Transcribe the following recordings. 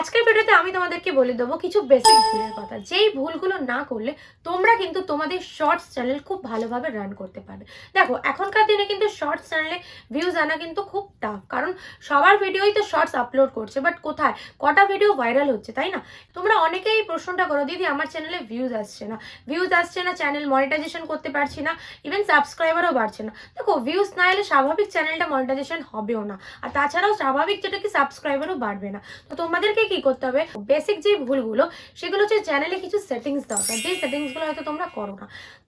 আজকের ভিডিওতে আমি তোমাদেরকে বলে দেবো কিছু বেসিক ভুলের কথা। যেই ভুলগুলো না করলে তোমরা কিন্তু তোমাদের শর্টস চ্যানেল খুব ভালোভাবে রান করতে পারবে। দেখো, এখনকার দিনে কিন্তু শর্টস চ্যানেলে ভিউজ আনা কিন্তু খুব টাফ কারণ সবার ভিডিওই তো শর্টস আপলোড করছে বাট কোথায়? কটা ভিডিও ভাইরাল হচ্ছে, তাই না? তোমরা অনেকেই প্রশ্নটা করো, দিদি, আমার চ্যানেলে ভিউজ আসছে না। ভিউজ আসছে না চ্যানেল মনিটাইজেশন করতে পারছি না ইভেন সাবস্ক্রাইবারও বাড়ছে না। দেখো ভিউজ না এলে স্বাভাবিক চ্যানেলটা মনিটাইজেশন হবেও না। আর তাছাড়াও স্বাভাবিক যেটা কি সাবস্ক্রাইবারও বাড়বে না। তো তোমাদেরকে কি করতে হবে? বেসিক যে ভুলগুলো, সেগুলো হচ্ছে চ্যানেলে কিছু সেটিংস দরকার যে সেটিংসগুলো হয়তো তোমরা করো না।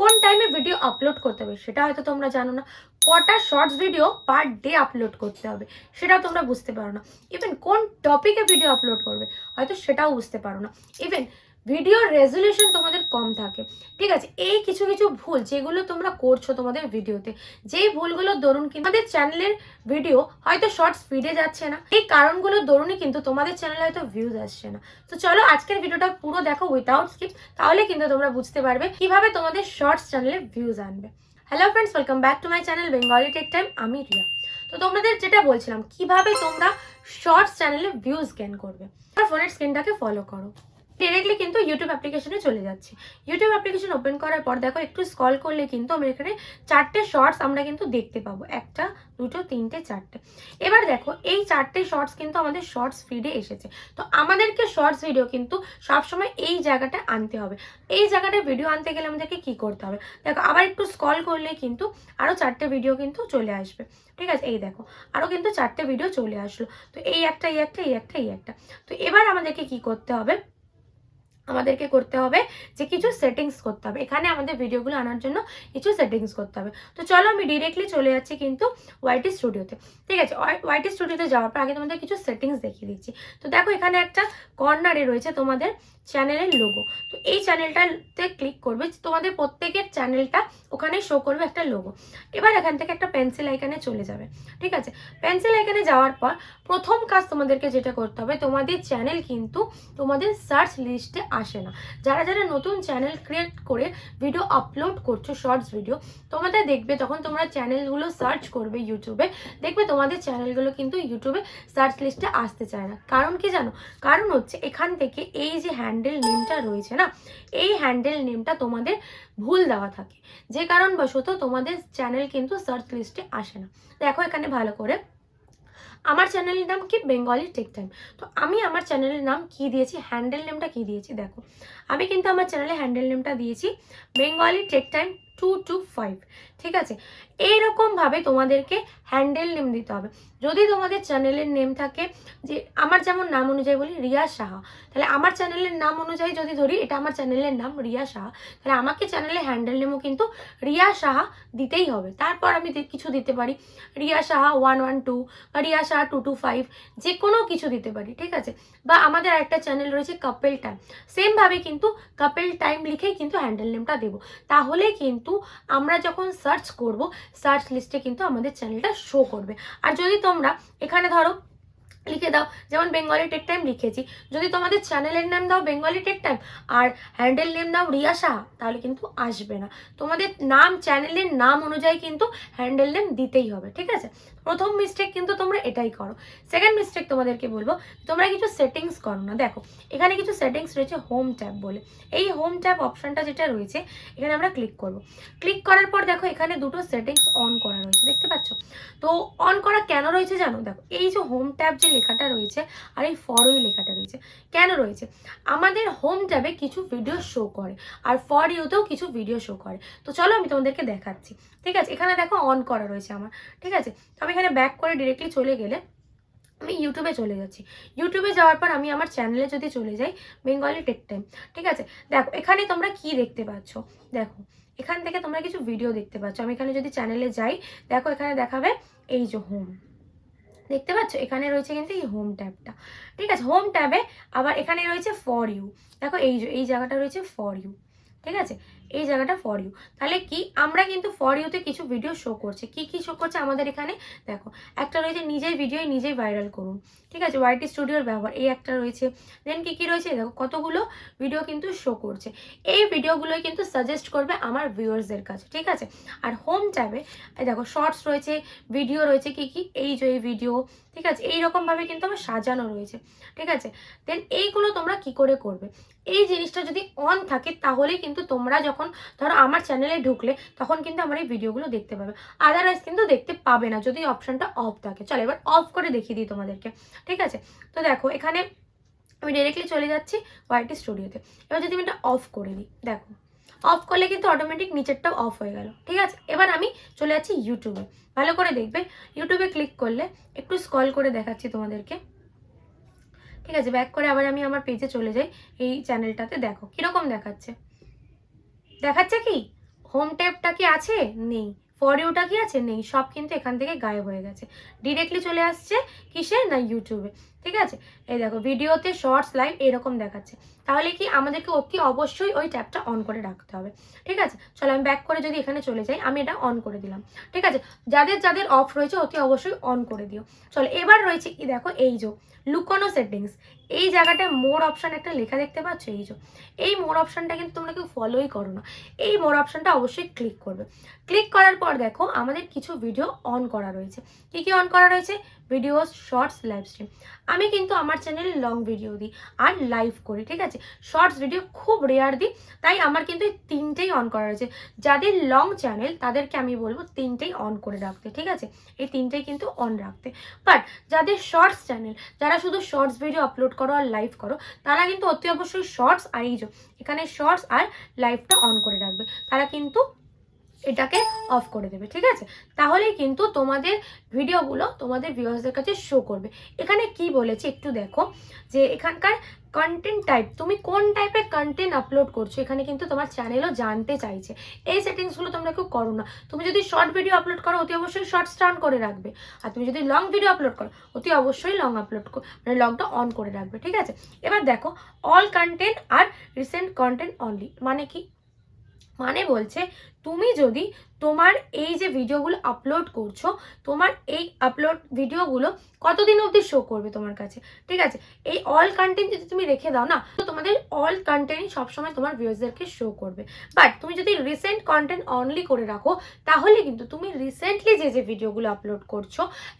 কোন টাইমে ভিডিও আপলোড করতে হবে, সেটা হয়তো তোমরা জানো না। কটা shorts video per day upload করতে হবে, সেটাও তোমরা বুঝতে পারো না। ইভেন কোন টপিকে ভিডিও আপলোড করবে, হয়তো সেটাও বুঝতে পারো না। ইভেন ভিডিওর রেজলিউশন তোমাদের কম থাকে। ঠিক আছে? এই কিছু কিছু ভুল যেগুলো তোমরা করছ তোমাদের ভিডিওতে, যেই ভুলগুলোর দরুন কিন্তু আমাদের চ্যানেলের ভিডিও হয়তো শর্টস স্পিডে যাচ্ছে না, এই কারণগুলোর দরুনই কিন্তু তোমাদের চ্যানেলে হয়তো ভিউজ আসছে না। তো চলো আজকের ভিডিওটা পুরো দেখো উইথাউট স্কিপ তাহলে কিন্তু তোমরা বুঝতে পারবে কীভাবে তোমাদের শর্টস চ্যানেলে ভিউজ আনবে। Hello friends welcome back to my channel Bengali tech time আমি রিয়া। তো তোমাদের যেটা বলছিলাম, কীভাবে তোমরা শর্টস চ্যানেলে ভিউজ গেন করবে আর ফোনের স্ক্রিনটাকে ফলো করো। ডিরেক্টলি কিন্তু ইউটিউব অ্যাপ্লিকেশনে চলে যাচ্ছি। ইউটিউব অ্যাপ্লিকেশন ওপেন করার পর দেখো, একটু স্কল করলে কিন্তু আমরা এখানে চারটে শর্টস আমরা কিন্তু দেখতে পাবো। একটা, দুটো, তিনটে, চারটে। এবার দেখো, এই চারটে শর্টস কিন্তু আমাদের শর্টস ফিডে এসেছে। তো আমাদেরকে শর্টস ভিডিও কিন্তু সবসময় এই জায়গাটা আনতে হবে। এই জায়গাটায় ভিডিও আনতে গেলে আমাদেরকে কি করতে হবে? দেখো, আবার একটু স্কল করলে কিন্তু আরও চারটে ভিডিও কিন্তু চলে আসবে। ঠিক আছে? এই দেখো আরও কিন্তু চারটে ভিডিও চলে আসলো। তো এই একটা এই একটা এই একটা এই একটা। তো এবার আমাদেরকে কি করতে হবে? আমাদেরকে করতে হবে যে কিছু সেটিংস করতে হবে। এখানে আমাদের ভিডিওগুলো আনার জন্য কিছু সেটিংস করতে হবে। তো চলো আমি ডিরেক্টলি চলে যাচ্ছি কিন্তু ওয়াইটি স্টুডিওতে ঠিক আছে ওয়াইটি স্টুডিওতে যাওয়ার পর আগে তোমাদের কিছু সেটিংস দেখিয়ে দিচ্ছি। তো দেখো এখানে একটা কর্নারে রয়েছে তোমাদের চ্যানেলের লোগো তো এই চ্যানেলটাতে ক্লিক করবে তোমাদের প্রত্যেকের চ্যানেলটা ওখানে শো করবে একটা লোগো এবার এখান থেকে একটা পেন্সিল আইকানে চলে যাবে। ঠিক আছে পেন্সিল আইকানে যাওয়ার পর প্রথম কাজ তোমাদেরকে যেটা করতে হবে, তোমাদের চ্যানেল কিন্তু তোমাদের সার্চ লিস্টে আসে না। যারা যারা নতুন চ্যানেল ক্রিয়েট করে ভিডিও আপলোড করছ শর্টস ভিডিও তোমাদের দেখবে তখন তোমরা চ্যানেলগুলো সার্চ করবে ইউটিউবে দেখবে তোমাদের চ্যানেলগুলো কিন্তু ইউটিউবে সার্চ লিস্টে আসতে চায় না। কারণ কি জানো? কারণ হচ্ছে এখান থেকে এই যে হ্যান্ডেল নেমটা রয়েছে না, এই হ্যান্ডেল নেমটা তোমাদের ভুল দেওয়া থাকে। যে কারণবশত তোমাদের চ্যানেল কিন্তু সার্চ লিস্টে আসে না। দেখো এখানে ভালো করে আমার চ্যানেলের নাম কি? বেঙ্গলি টেক টাইম তো আমি আমার চ্যানেলের নাম কি দিয়েছি? হ্যান্ডেল নেমটা কি দিয়েছি? দেখো। আমি কিন্তু আমার চ্যানেলে হ্যান্ডেল নেমটা দিয়েছি Bengali tech time two two five ঠিক আছে? এইরকমভাবে তোমাদেরকে হ্যান্ডেল নেম দিতে হবে। যদি তোমাদের চ্যানেলের নেম থাকে, যে আমার যেমন নাম অনুযায়ী বলি রিয়া সাহা, তাহলে আমার চ্যানেলের নাম অনুযায়ী যদি ধরি, এটা আমার চ্যানেলের নাম রিয়া সাহা, তাহলে আমাকে চ্যানেলে হ্যান্ডেল নেমও কিন্তু রিয়া সাহা দিতেই হবে। তারপর আমি কিছু দিতে পারি। Riya Saha one one two বা Riya Saha two two five যে কোনো কিছু দিতে পারি, ঠিক আছে? বা আমাদের একটা চ্যানেল রয়েছে কাপেল টাইম সেমভাবে কিন্তু কাপেল টাইম লিখেই কিন্তু হ্যান্ডেল নেমটা দেবো। তাহলে কিন্তু আমরা যখন সার্চ করব সার্চ লিস্টে কিন্তু আমাদের চ্যানেলটা শো করবে। আর যদি তোমরা এখানে ধরো, লিখে দাও, যেমন বেঙ্গলি টেক টাইম লিখেছি, যদি তোমাদের চ্যানেলের নাম দাও বেঙ্গলি টেক টাইম আর হ্যান্ডেল নেম দাও রিয়া শাহ তাহলে কিন্তু আসবে না। তোমাদের নাম চ্যানেলের নাম অনুযায়ী কিন্তু হ্যান্ডেল নেম দিতেই হবে, ঠিক আছে? প্রথম মিস্টেক কিন্তু তোমরা এটাই করো। সেকেন্ড মিস্টেক তোমাদেরকে বলব, তোমরা কিছু সেটিংস করো না। দেখো, এখানে কিছু সেটিংস রয়েছে হোম ট্যাব বলে। এই হোম ট্যাব অপশনটা যেটা রয়েছে, এখানে আমরা ক্লিক করব। ক্লিক করার পর দেখো, এখানে দুটো সেটিংস অন করা রয়েছে, দেখতে পাচ্ছ? তো অন করা কেন রয়েছে জানো? দেখো, এই যে হোম ট্যাব যে লেখাটা রয়েছে আর এই ফর ইউ লেখাটা রয়েছে, কেন রয়েছে? আমাদের হোম ট্যাবে কিছু ভিডিও শো করে আর ফর ইউতেও কিছু ভিডিও শো করে। তো চলো আমি তোমাদেরকে দেখাচ্ছি। ঠিক আছে, এখানে দেখো অন করা রয়েছে আমার। ঠিক আছে তো আমি এখানে ব্যাক করে ডিরেক্টলি চলে গেলে আমি ইউটিউবে চলে যাচ্ছি। ইউটিউবে যাওয়ার পর আমি আমার চ্যানেলে যদি চলে যাই বেঙ্গলি টেক টাইম ঠিক আছে? দেখো, এখানে তোমরা কি দেখতে পাচ্ছ? দেখো, এখান থেকে তোমরা কিছু ভিডিও দেখতে পাচ্ছ। আমি এখানে যদি চ্যানেলে যাই, দেখো এখানে দেখাবে এই যে হোম দেখতে পাচ্ছ? এখানে রয়েছে কিন্তু এই হোম ট্যাবটা ঠিক আছে? হোম ট্যাবে আবার এখানে রয়েছে ফর ইউ দেখো, এই এই জায়গাটা রয়েছে ফর ইউ ঠিক আছে? এই জায়গাটা ফর ইউ তাহলে কি? আমরা কিন্তু ফর ইউতে কিছু ভিডিও শো করছে। কি কি শো করছে আমাদের এখানে? দেখো, একটা রয়েছে নিজেই ভিডিও নিজেই ভাইরাল করুন। ঠিক আছে? ওয়াইটি স্টুডিওর ব্যবহার, এই একটা রয়েছে। দেন কি কি রয়েছে? দেখো, কতগুলো ভিডিও কিন্তু শো করছে। এই ভিডিওগুলোই কিন্তু সাজেস্ট করবে আমার ভিউয়ার্সদের কাছে। ঠিক আছে? আর হোম ট্যাবে দেখো শর্টস রয়েছে ভিডিও রয়েছে, কি কি? এই যে এই ভিডিও ঠিক আছে? এই এইরকমভাবে কিন্তু আমার সাজানো রয়েছে। ঠিক আছে? দেন এইগুলো তোমরা কি করে করবে? এই জিনিসটা যদি অন থাকে তাহলেই কিন্তু তোমরা যখন ধরো আমার চ্যানেলে ঢুকলে, তখন কিন্তু আমার এই ভিডিওগুলো দেখতে পাবে। আদারওয়াইজ কিন্তু দেখতে পাবে না, যদি অপশনটা অফ থাকে। চলো এবার অফ করে দেখিয়ে দিই তোমাদেরকে, ঠিক আছে? তো দেখো, এখানে আমি ডিরেক্টলি চলে যাচ্ছি ওয়াইটি স্টুডিওতে এবার যদি আমি এটা অফ করে দিই, দেখো অফ করলে কিন্তু অটোমেটিক নিচেরটাও অফ হয়ে গেল, ঠিক আছে? এবার আমি চলে যাচ্ছি ইউটিউবে ভালো করে দেখবে ইউটিউবে ক্লিক করলে একটু স্কল করে দেখাচ্ছি তোমাদেরকে। ঠিক আছে? ব্যাক করে আবার আমি আমার পেজে চলে যাই, এই চ্যানেলটাতে দেখো, কীরকম দেখাচ্ছে। দেখাচ্ছে কি? হোম টেপটা কি আছে? নেই। ফরিওটা কি আছে? নেই। সব কিন্তু এখান থেকে গায়েব হয়ে গেছে। ডিরেক্টলি চলে আসছে কিসে? না ইউটিউবে ঠিক আছে? এই দেখো, ভিডিওতে শর্টস লাইভ এরকম দেখাচ্ছে। তাহলে কি আমাদেরকে অতি অবশ্যই ওই ট্যাবটা অন করে রাখতে হবে। ঠিক আছে? চলো আমি ব্যাক করে যদি এখানে চলে যাই, আমি এটা অন করে দিলাম। ঠিক আছে? যাদের যাদের অফ রয়েছে, অতি অবশ্যই অন করে দিও। চলো, এবার রয়েছে কি দেখো, এই যে লুকোনো সেটিংস এই জায়গাটায় মোর অপশান একটা লেখা দেখতে পাচ্ছ? এই যে, এই মোর অপশানটা কিন্তু তোমরা কেউ ফলোই করো না। এই মোর অপশানটা অবশ্যই ক্লিক করবে। ক্লিক করার পর দেখো, আমাদের কিছু ভিডিও অন করা রয়েছে। কি কি অন করা রয়েছে? ভিডিওস শর্টস লাইভ স্ট্রিম আমি কিন্তু আমার চ্যানেলে লং ভিডিও দিই আর লাইভ করি, ঠিক আছে? শর্টস ভিডিও খুব রেয়ার দিই, তাই আমার কিন্তু এই তিনটেই অন করা রয়েছে। যাদের লং চ্যানেল তাদেরকে আমি বলব তিনটেই অন করে রাখতে, ঠিক আছে? এই তিনটেই কিন্তু অন রাখতে। বাট যাদের শর্টস চ্যানেল যারা শুধু শর্টস ভিডিও আপলোড করো আর লাইভ করো, তারা কিন্তু অতি অবশ্যই শর্টস আর এই যে, এখানে শর্টস আর লাইভটা অন করে রাখবে। তারা কিন্তু এটাকে অফ করে দেবে, ঠিক আছে? তাহলেই কিন্তু তোমাদের ভিডিওগুলো তোমাদের ভিউয়ার্সদের কাছে শো করবে। এখানে কি বলেছে একটু দেখো, যে এখানকার কন্টেন্ট টাইপ তুমি কোন টাইপের কন্টেন্ট আপলোড করছ, এখানে কিন্তু তোমার চ্যানেলও জানতে চাইছে। এই সেটিংসগুলো তোমরা কেউ করো না। তুমি যদি শর্ট ভিডিও আপলোড করো, অতি অবশ্যই শর্টস টার্ন করে রাখবে। আর তুমি যদি লং ভিডিও আপলোড করো, অতি অবশ্যই লং আপলোড মানে লংটা অন করে রাখবে, ঠিক আছে? এবার দেখো অল কন্টেন্ট আর রিসেন্ট কন্টেন্ট অনলি মানে কি? মানে বলছে তুমি যদি তোমার এই যে ভিডিওগুলো আপলোড করছ, তোমার এই আপলোড ভিডিওগুলো কতদিন অবধি শো করবে তোমার কাছে? ঠিক আছে? এই অল কন্টেন্ট যদি তুমি রেখে দাও না, তো তোমাদের অল কন্টেন্ট সবসময় তোমার ভিউয়ার্সদেরকে শো করবে। বাট তুমি যদি রিসেন্ট কন্টেন্ট অনলি করে রাখো, তাহলে কিন্তু তুমি রিসেন্টলি যে যে ভিডিওগুলো আপলোড করছ,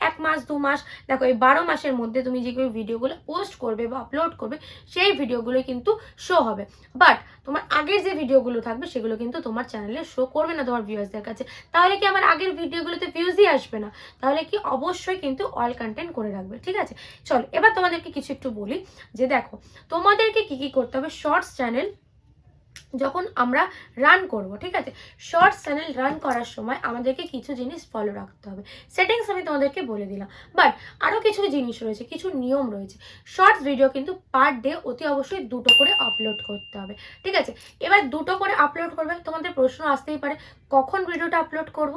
এক মাস, দু মাস, দেখো এই বারো মাসের মধ্যে তুমি যে ভিডিওগুলো পোস্ট করবে বা আপলোড করবে, সেই ভিডিওগুলো কিন্তু শো হবে। বাট তোমার আগের যে ভিডিওগুলো থাকবে, সেগুলো কিন্তু তোমার চ্যানেলে শো করবে না তোমার ভিউয়ার্সদের কাছে তাহলে কি আমার আগের ভিডিওগুলোতে ভিউজই আসবে না? তাহলে কি অবশ্যই কিন্তু অল কন্টেন্ট করে রাখবে, ঠিক আছে? চলো, এবার তোমাদেরকে কিছু একটু বলি। যে দেখো, তোমাদেরকে কি কি করতে হবে? শর্টস চ্যানেল যখন আমরা রান করব, ঠিক আছে? শর্টস চ্যানেল রান করার সময় আমাদেরকে কিছু জিনিস ফলো রাখতে হবে। সেটিংস আমি তোমাদেরকে বলে দিলাম। বাট আরও কিছু জিনিস রয়েছে, কিছু নিয়ম রয়েছে। শর্টস ভিডিও কিন্তু পার ডে অতি অবশ্যই দুটো করে আপলোড করতে হবে, ঠিক আছে? এবার দুটো করে আপলোড করবে, তোমাদের প্রশ্ন আসতেই পারে, কখন ভিডিওটা আপলোড করব?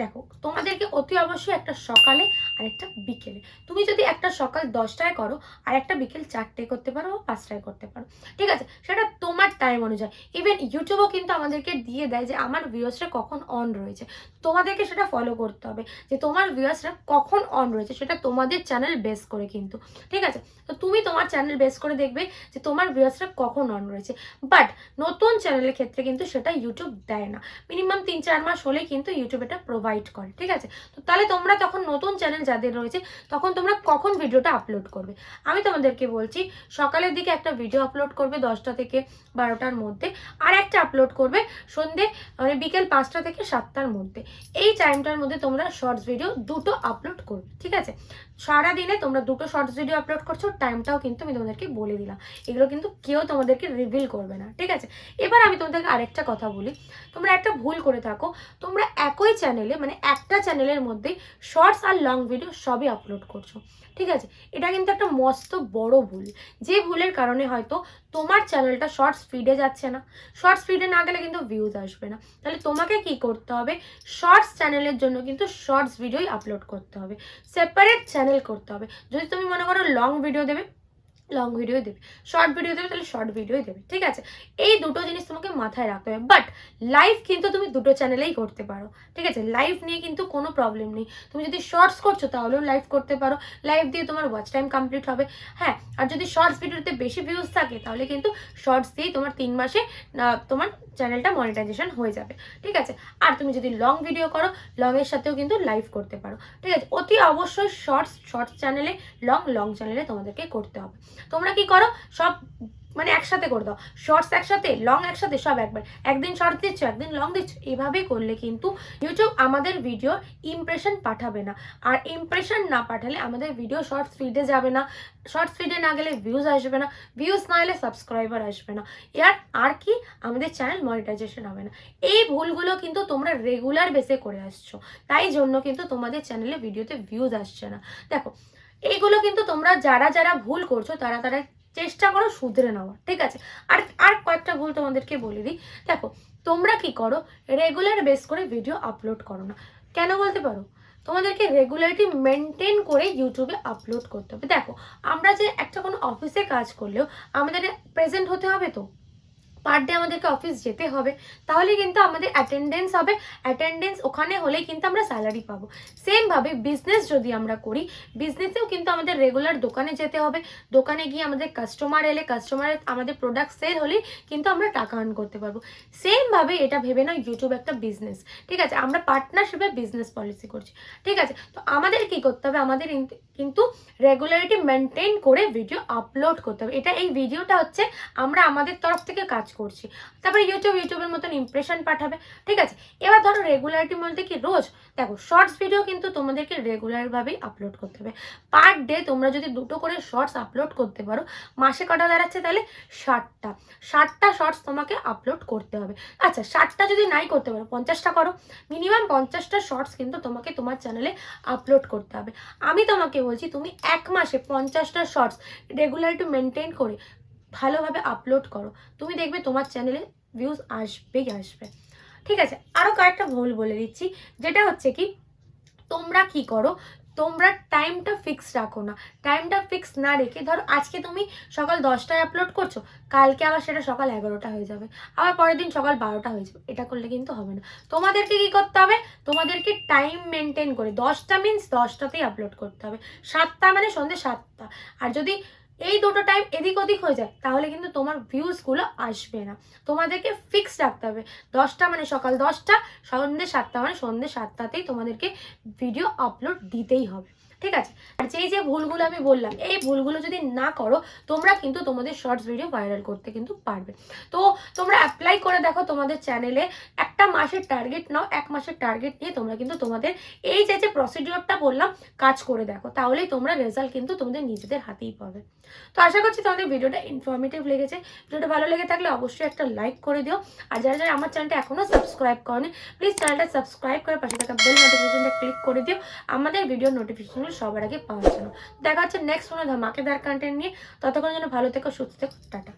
দেখো, তোমাদেরকে অতি অবশ্যই একটা সকালে আর একটা বিকেলে। তুমি যদি একটা সকাল দশটায় করো আর একটা বিকেল চারটায় করতে পারো বা পাঁচটায় করতে পারো, ঠিক আছে? সেটা তোমার টাইম অনুযায়ী। ইভেন ইউটিউবও কিন্তু আমাদেরকে দিয়ে দেয় যে আমার ভিউয়ার্সরা কখন অন রয়েছে। তোমাদেরকে সেটা ফলো করতে হবে যে তোমার ভিউয়ার্সরা কখন অন রয়েছে, সেটা তোমাদের চ্যানেল বেস করে কিন্তু, ঠিক আছে? তো তুমি তোমার চ্যানেল বেস করে দেখবে যে তোমার ভিউয়ার্সরা কখন অন রয়েছে। বাট নতুন চ্যানেলের ক্ষেত্রে কিন্তু সেটা ইউটিউব দেয় না। মিনিমাম তিন চার মাস হলে কিন্তু ইউটিউব এটা প্রোভাইড করে, ঠিক আছে? তো তাহলে তোমরা তখন নতুন চ্যানেল যাদের রয়েছে, তখন তোমরা কখন ভিডিওটা আপলোড করবে? আমি তোমাদেরকে বলছি, সকালের দিকে একটা ভিডিও আপলোড করবে দশটা থেকে বারোটার মধ্যে, আর একটা আপলোড করবে সন্ধে মানে বিকেল পাঁচটা থেকে সাতটার মধ্যে। এই টাইমটার মধ্যে তোমরা শর্টস ভিডিও দুটো আপলোড করবে, ঠিক আছে? সারা দিনে তোমরা দুটো শর্টস ভিডিও আপলোড করছ টাইমটাও কিন্তু আমি তোমাদেরকে বলে দিলাম। এগুলো কিন্তু কেউ তোমাদেরকে রিভিল করবে না, ঠিক আছে? এবার আমি তোমাদেরকে আরেকটা কথা বলি। তোমরা একটা ভুল করে থাকো, তোমরা একই চ্যানেলে মানে একটা চ্যানেলের মধ্যেই শর্টস আর লং ভিডিও সবই আপলোড করছ। ঠিক আছে? এটা কিন্তু একটা মস্ত বড় ভুল। যে ভুলের কারণে হয়তো তোমার চ্যানেলটা শর্ট স্পিডে যাচ্ছে না। শর্ট স্পিডে না গেলে কিন্তু ভিউজ আসবে না। তাহলে তোমাকে কি করতে হবে? শর্টস চ্যানেলের জন্য কিন্তু শর্টস ভিডিওই আপলোড করতে হবে। সেপারেট চ্যানেল করতে হবে। যদি তুমি মনে করো লং ভিডিও দেবে লং ভিডিও দেবে। শর্ট ভিডিও দেবে, তাহলে শর্ট ভিডিও দেবে, ঠিক আছে? এই দুটো জিনিস তোমাকে মাথায় রাখতে হবে। বাট লাইভ কিন্তু তুমি দুটো চ্যানেলেই করতে পারো, ঠিক আছে? লাইভ নিয়ে কিন্তু কোনো প্রবলেম নেই। তুমি যদি শর্টস করছ, তাহলেও লাইভ করতে পারো। লাইভ দিয়ে তোমার ওয়াচ টাইম কমপ্লিট হবে। হ্যাঁ আর যদি শর্টস ভিডিওতে বেশি ভিউজ থাকে, তাহলে কিন্তু শর্টস দিয়েই তোমার তিন মাসে তোমার চ্যানেলটা মনিটাইজেশন হয়ে যাবে, ঠিক আছে? আর তুমি যদি লং ভিডিও করো লংয়ের সাথেও কিন্তু লাইভ করতে পারো, ঠিক আছে? অতি অবশ্যই শর্টস শর্টস চ্যানেলে লং লং চ্যানেলে তোমাদেরকে করতে হবে। তোমরা কি করো? সব মানে একসাথে করে দাও। শর্টস একসাথে লং একসাথে, সব একবার। একদিন শর্ট দিচ্ছ, একদিন লং দিচ্ছ, এভাবে করলে কিন্তু ইউটিউব আমাদের ভিডিও ইমপ্রেশন পাঠাবে না। আর ইমপ্রেশন না পাঠালে আমাদের ভিডিও শর্টস ফিডে যাবে না। শর্টস ফিডে না গেলে ভিউজ আসবে না। ভিউজ না এলে সাবস্ক্রাইবার আসবে না। এর আর কি? আমাদের চ্যানেল মনিটাইজেশন হবে না। এই ভুলগুলো কিন্তু তোমরা রেগুলার বেসে করে আসছো। তাই জন্য কিন্তু তোমাদের চ্যানেলে ভিডিওতে ভিউজ আসছে না। দেখো এইগুলো কিন্তু তোমরা যারা যারা ভুল করছ, তারা তারা চেষ্টা করো শুধরে নেওয়া ঠিক আছে? আর আর কয়েকটা ভুল তোমাদেরকে বলে দিই। দেখো, তোমরা কি করো রেগুলার বেস করে ভিডিও আপলোড করো না। কেন বলতে পারো? তোমাদেরকে রেগুলারিটি মেনটেন করে ইউটিউবে আপলোড করতে হবে। দেখো, আমরা যে একটা কোনো অফিসে কাজ করলেও আমাদের প্রেজেন্ট হতে হবে তো? পার ডে আমাদেরকে অফিস যেতে হবে, তাহলে কিন্তু আমাদের অ্যাটেন্ডেন্স হবে। অ্যাটেন্ডেন্স ওখানে হলেই কিন্তু আমরা স্যালারি পাবো। সেমভাবে বিজনেস যদি আমরা করি বিজনেসেও কিন্তু আমাদের রেগুলার দোকানে যেতে হবে। দোকানে গিয়ে আমাদের কাস্টমার এলে কাস্টমারের আমাদের প্রোডাক্ট সেল হলেই কিন্তু আমরা টাকা আর্ন করতে পারব। সেমভাবে এটা ভেবে না ইউটিউব একটা বিজনেস ঠিক আছে? আমরা পার্টনারশিপে বিজনেস পলিসি করছি। ঠিক আছে? তো আমাদের কি করতে হবে? আমাদের কিন্তু রেগুলারিটি মেনটেন করে ভিডিও আপলোড করতে হবে। এটা এই ভিডিওটা হচ্ছে আমরা আমাদের তরফ থেকে কাজ করছি। তারপরে ইউটিউব ইউটিউবের মতন ইমপ্রেশন পাঠাবে, ঠিক আছে? এবার ধরো রেগুলারিটি বলতে কি রোজ, দেখো শর্টস ভিডিও কিন্তু তোমাদেরকে রেগুলারভাবেই আপলোড করতে হবে। পার ডে তোমরা যদি দুটো করে শর্টস আপলোড করতে পারো, মাসে কটা দাঁড়াচ্ছে তাহলে ষাটটা। ষাটটা শর্টস তোমাকে আপলোড করতে হবে। আচ্ছা ষাটটা যদি নাই করতে পারো, পঞ্চাশটা করো। মিনিমাম পঞ্চাশটা শর্টস কিন্তু তোমাকে তোমার চ্যানেলে আপলোড করতে হবে। আমি তোমাকে বলছি, তুমি এক মাসে পঞ্চাশটা শর্টস রেগুলার টু মেনটেন করে ভালোভাবে আপলোড করো। তুমি দেখবে তোমার চ্যানেলে ভিউজ আসবেই আসবে। ঠিক আছে আরও কয়েকটা ভুল বলে দিচ্ছি। যেটা হচ্ছে কি, তোমরা কি করো তোমরা টাইমটা ফিক্স রাখো না। টাইমটা ফিক্স না রেখে ধরো আজকে তুমি সকাল দশটায় আপলোড করছ, কালকে আবার সেটা সকাল এগারোটা হয়ে যাবে। আবার পরের দিন সকাল বারোটা হয়ে যাবে। এটা করলে কিন্তু হবে না। তোমাদেরকে কি করতে হবে? তোমাদেরকে টাইম মেনটেন করে, দশটা মিনস দশটাতেই আপলোড করতে হবে। সাতটা মানে সন্ধ্যে সাতটা। আর যদি এই দুটো টাইম এদিক ওদিক হয়ে যায়, তাহলে কিন্তু তোমার ভিউজগুলো আসবে না। তোমাদেরকে ফিক্সড রাখতে হবে। দশটা মানে সকাল দশটা, সন্ধ্যে সাতটা মানে সন্ধ্যে সাতটাতেই তোমাদেরকে ভিডিও আপলোড দিতেই হবে। ঠিক আছে? আর যেই যে ভুলগুলো আমি বললাম, এই ভুলগুলো যদি না করো, তোমরা কিন্তু তোমাদের শর্টস ভিডিও ভাইরাল করতে কিন্তু পারবে। তো তোমরা অ্যাপ্লাই করে দেখো তোমাদের চ্যানেলে একটা মাসের টার্গেট নাও, এক মাসের টার্গেট নিয়ে তোমরা কিন্তু তোমাদের এই যে যে প্রসিডিওরটা বললাম, কাজ করে দেখো। তাহলেই তোমরা রেজাল্ট কিন্তু তোমাদের নিজেদের হাতেই পাবে। তো আশা করছি তোমাদের ভিডিওটা ইনফরমেটিভ লেগেছে। ভিডিওটা ভালো লেগে থাকলে অবশ্যই একটা লাইক করে দিও। আর যারা যারা আমার চ্যানেলটা এখনও সাবস্ক্রাইব করনি প্লিজ চ্যানেলটা সাবস্ক্রাইব করে পাশে থাকা বেল নোটিফিকেশনটা ক্লিক করে দিও। আমাদের ভিডিও নোটিফিকেশনগুলো সবার আগে পাওয়ার জন্য। দেখা হচ্ছে নেক্সট কোনো ধামাকেদার কন্টেন্ট নিয়ে। ততক্ষণ যেন ভালো থেকো, সুস্থ থেকো, টাটা।